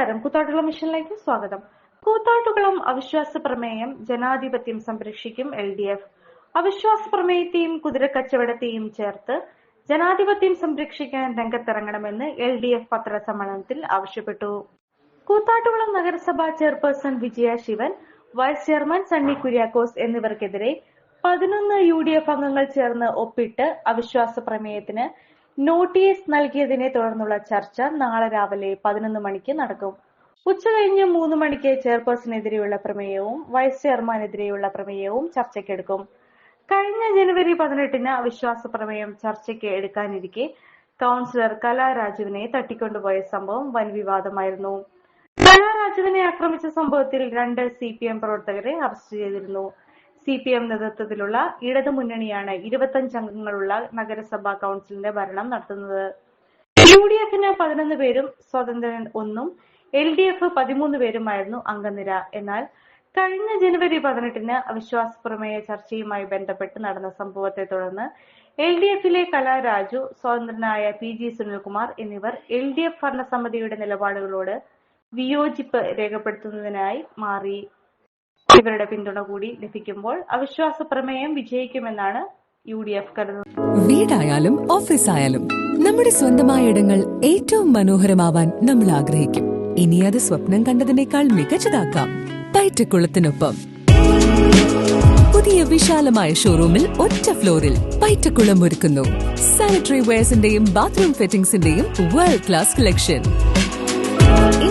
നമസ്കാരം. കൂത്താട്ടുകുളം മിഷനിലേക്ക് സ്വാഗതം. കൂത്താട്ടുകുളം അവിശ്വാസ പ്രമേയം ജനാധിപത്യം സംരക്ഷിക്കും എൽ ഡി എഫ്. അവിശ്വാസ പ്രമേയത്തെയും കുതിരക്കച്ചവടത്തെയും ചേർത്ത് ജനാധിപത്യം സംരക്ഷിക്കാൻ രംഗത്തിറങ്ങണമെന്ന് എൽ ഡി എഫ് പത്രസമ്മേളനത്തിൽ ആവശ്യപ്പെട്ടു. കൂത്താട്ടുകുളം നഗരസഭാ chairperson Vijaya Sivan vice chairman Sunny Kuriakose എന്നിവർക്കെതിരെ പതിനൊന്ന് യു ഡി എഫ് അംഗങ്ങൾ ചേർന്ന് ഒപ്പിട്ട് അവിശ്വാസ പ്രമേയത്തിന് നോട്ടീസ് നൽകിയതിനെ തുടർന്നുള്ള ചർച്ച നാളെ രാവിലെ പതിനൊന്ന് മണിക്ക് നടക്കും. ഉച്ചകഴിഞ്ഞ് മൂന്ന് മണിക്ക് ചെയർപേഴ്സണെതിരെയുള്ള പ്രമേയവും വൈസ് ചെയർമാനെതിരെയുള്ള പ്രമേയവും ചർച്ചയ്ക്കെടുക്കും. കഴിഞ്ഞ ജനുവരി പതിനെട്ടിന് അവിശ്വാസ പ്രമേയം ചർച്ചയ്ക്ക് എടുക്കാനിരിക്കെ കൗൺസിലർ കലാരാജുവിനെ തട്ടിക്കൊണ്ടുപോയ സംഭവം വൻ വിവാദമായിരുന്നു. കലാരാജുവിനെ ആക്രമിച്ച സംഭവത്തിൽ രണ്ട് സി പി എം പ്രവർത്തകരെ അറസ്റ്റ് ചെയ്തിരുന്നു. സി പി എം നേതൃത്വത്തിലുള്ള ഇടതു മുന്നണിയാണ് ഇരുപത്തഞ്ച് അംഗങ്ങളുള്ള നഗരസഭാ കൗൺസിലിന്റെ ഭരണം നടത്തുന്നത്. യു ഡി എഫിന് പതിനൊന്ന് പേരും സ്വതന്ത്രൻ ഒന്നും എൽ ഡി എഫ് പതിമൂന്ന് പേരുമായിരുന്നു അംഗനിര. എന്നാൽ കഴിഞ്ഞ ജനുവരി പതിനെട്ടിന് അവിശ്വാസ പ്രമേയ ചർച്ചയുമായി ബന്ധപ്പെട്ട് നടന്ന സംഭവത്തെ തുടർന്ന് എൽ ഡി എഫിലെ കലാരാജു സ്വതന്ത്രനായ പി ജി സുനിൽകുമാർ എന്നിവർ എൽ ഡി എഫ് ഭരണസമിതിയുടെ നിലപാടുകളോട് വിയോജിപ്പ് രേഖപ്പെടുത്തുന്നതിനായി മാറി. ഇവരുടെ പിന്തുണ കൂടി ലഭിക്കുമ്പോൾ അവിശ്വാസ പ്രമേയം വിജയിക്കുമെന്നാണ് യു ഡി എഫ് കരുതുന്നത്. വീടായാലും ഓഫീസായാലും നമ്മുടെ സ്വന്തമായ ഇടങ്ങൾ ഏറ്റവും മനോഹരമാവാൻ നമ്മൾ ആഗ്രഹിക്കും. ഇനി അത് സ്വപ്നം കണ്ടതിനേക്കാൾ മികച്ചതാക്കാം പൈറ്റക്കുളത്തിനൊപ്പം. പുതിയ വിശാലമായ ഷോറൂമിൽ ഒറ്റ ഫ്ലോറിൽ പൈറ്റക്കുളം ഒരുക്കുന്നു. സാനിറ്ററി വെയർസിന്റെയും ബാത്റൂം ഫിറ്റിംഗ്സിന്റെയും വേൾഡ് ക്ലാസ് കളക്ഷൻ